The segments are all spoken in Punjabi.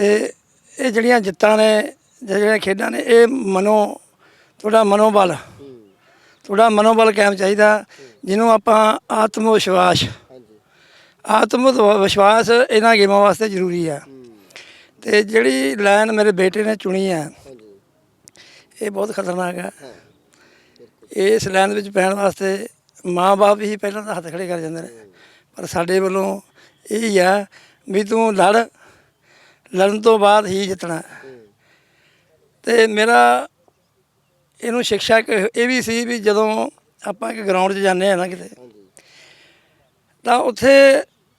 ਤੇ ਇਹ ਜਿਹੜੀਆਂ ਜਿੱਤਾਂ ਨੇ ਜਿਹੜੀਆਂ ਖੇਡਾਂ ਨੇ ਇਹ ਮਨੋ ਤੁਹਾਡਾ ਮਨੋਬਲ ਤੁਹਾਡਾ ਮਨੋਬਲ ਕਾਇਮ ਚਾਹੀਦਾ ਜਿਹਨੂੰ ਆਪਾਂ ਆਤਮ ਵਿਸ਼ਵਾਸ ਆਤਮ ਵਿਸ਼ਵਾਸ ਇਹਨਾਂ ਗੇਮਾਂ ਵਾਸਤੇ ਜ਼ਰੂਰੀ ਆ। ਤੇ ਜਿਹੜੀ ਲਾਈਨ ਮੇਰੇ ਬੇਟੇ ਨੇ ਚੁਣੀ ਆ ਇਹ ਬਹੁਤ ਖਤਰਨਾਕ ਹਾਂ। ਇਸ ਲਾਈਨ ਵਿੱਚ ਪੈਣ ਵਾਸਤੇ ਮਾਂ-ਬਾਪ ਹੀ ਪਹਿਲਾਂ ਤਾਂ ਹੱਥ ਖੜੇ ਕਰ ਜਾਂਦੇ ਨੇ ਪਰ ਸਾਡੇ ਵੱਲੋਂ ਇਹ ਹੀ ਆ ਵੀ ਤੂੰ ਲੜ ਲੜਨ ਤੋਂ ਬਾਅਦ ਹੀ ਜਿੱਤਣਾ। ਤੇ ਮੇਰਾ ਇਹਨੂੰ ਸਿੱਖਿਆ ਇਹ ਵੀ ਸੀ ਵੀ ਜਦੋਂ ਆਪਾਂ ਇੱਕ ਗਰਾਊਂਡ 'ਚ ਜਾਂਦੇ ਆ ਨਾ ਕਿਤੇ ਤਾਂ ਉੱਥੇ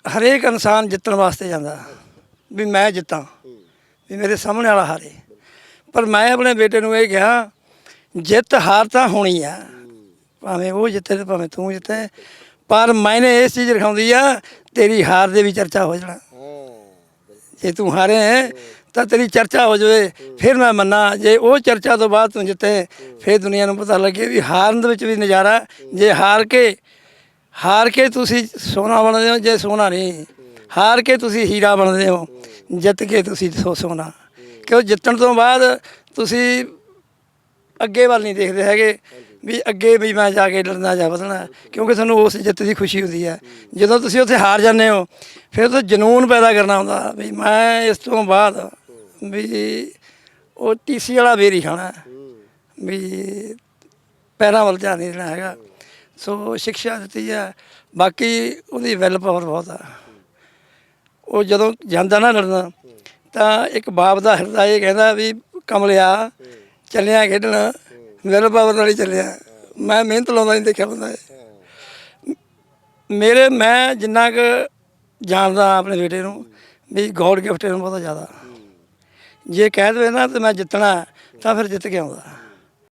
ਹਰੇਕ ਇਨਸਾਨ ਜਿੱਤਣ ਵਾਸਤੇ ਜਾਂਦਾ। ਵੀ ਮੈਂ ਜਿੱਤਾਂ ਵੀ ਮੇਰੇ ਸਾਹਮਣੇ ਵਾਲਾ ਹਾਰੇ। ਪਰ ਮੈਂ ਆਪਣੇ ਬੇਟੇ ਨੂੰ ਇਹ ਕਿਹਾ ਜਿੱਤ ਹਾਰ ਤਾਂ ਹੋਣੀ ਆ। ਭਾਵੇਂ ਉਹ ਜਿੱਤੇ ਤੇ ਭਾਵੇਂ ਤੂੰ ਜਿੱਤੇ ਪਰ ਮੈਨੇ ਇਸ ਚੀਜ਼ ਰਖਾਉਂਦੀ ਆ ਤੇਰੀ ਹਾਰ ਦੇ ਵੀ ਚਰਚਾ ਹੋ ਜਾਣਾ। ਜੇ ਤੂੰ ਹਾਰੇ ਹੈ, ਤਾਂ ਤੇਰੀ ਚਰਚਾ ਹੋ ਜਾਵੇ। ਫਿਰ ਮੈਂ ਮੰਨਾ, ਜੇ ਉਹ ਚਰਚਾ ਤੋਂ ਬਾਅਦ ਤੂੰ ਜਿੱਤੇ, ਫਿਰ ਦੁਨੀਆ ਨੂੰ ਪਤਾ ਲੱਗੇ ਵੀ ਹਾਰਨ ਦੇ ਵਿੱਚ ਵੀ ਨਜ਼ਾਰਾ। ਜੇ ਹਾਰ ਕੇ ਹਾਰ ਕੇ ਤੁਸੀਂ ਸੋਨਾ ਬਣਦੇ ਹੋ, ਜੇ ਸੋਨਾ ਨਹੀਂ। ਹਾਰ ਕੇ ਤੁਸੀਂ ਹੀਰਾ ਬਣਦੇ ਹੋ, ਜਿੱਤ ਕੇ ਤੁਸੀਂ ਸੋ ਸੋਨਾ। ਕਿਉਂ ਜਿੱਤਣ ਤੋਂ ਬਾਅਦ ਤੁਸੀਂ ਅੱਗੇ ਵੱਲ ਨਹੀਂ ਦੇਖਦੇ ਹੈਗੇ। ਵੀ ਅੱਗੇ ਵੀ ਮੈਂ ਜਾ ਕੇ ਲੜਨਾ ਜਾਂ ਵਧਣਾ, ਕਿਉਂਕਿ ਤੁਹਾਨੂੰ ਉਸ ਜਿੱਤ ਦੀ ਖੁਸ਼ੀ ਹੁੰਦੀ ਹੈ। ਜਦੋਂ ਤੁਸੀਂ ਉੱਥੇ ਹਾਰ ਜਾਂਦੇ ਹੋ, ਫਿਰ ਤਾਂ ਜਨੂਨ ਪੈਦਾ ਕਰਨਾ ਹੁੰਦਾ ਵੀ ਮੈਂ ਇਸ ਤੋਂ ਬਾਅਦ ਵੀ ਉਹ ਟੀਸੀ ਵਾਲਾ ਬੇਰ ਖਾਣਾ, ਵੀ ਪੈਰਾਂ ਵੱਲ ਧਿਆਨ ਨਹੀਂ ਦੇਣਾ ਹੈਗਾ। ਸੋ ਸਿੱਖਿਆ ਦਿੱਤੀ ਹੈ, ਬਾਕੀ ਉਹਦੀ ਵੈਲ ਪਾਵਰ ਬਹੁਤ ਆ। ਉਹ ਜਦੋਂ ਜਾਂਦਾ ਨਾ ਲੜਨਾ, ਤਾਂ ਇੱਕ ਬਾਪ ਦਾ ਹਿਰਦਾ ਇਹ ਕਹਿੰਦਾ ਵੀ ਕਮਲਿਆ, ਚੱਲਿਆ ਖੇਡਣਾ। ਵੈਲ ਪਾਵਰ ਨਾਲ ਹੀ ਚੱਲਿਆ। ਮੈਂ ਮਿਹਨਤ ਲਾਉਂਦਾ ਨਹੀਂ ਦੇਖਿਆ ਬੰਦਾ ਇਹ। ਮੇਰੇ, ਮੈਂ ਜਿੰਨਾ ਕੁ ਜਾਣਦਾ ਆਪਣੇ ਬੇਟੇ ਨੂੰ, ਵੀ ਗੋਡ ਗਿਫਟ ਇਹਨੂੰ ਬਹੁਤ ਜ਼ਿਆਦਾ। ਜੇ ਕਹਿ ਦੇਵੇ ਨਾ ਤੇ ਮੈਂ ਜਿੱਤਣਾ, ਤਾਂ ਫਿਰ ਜਿੱਤ ਕੇ ਆਉਂਦਾ।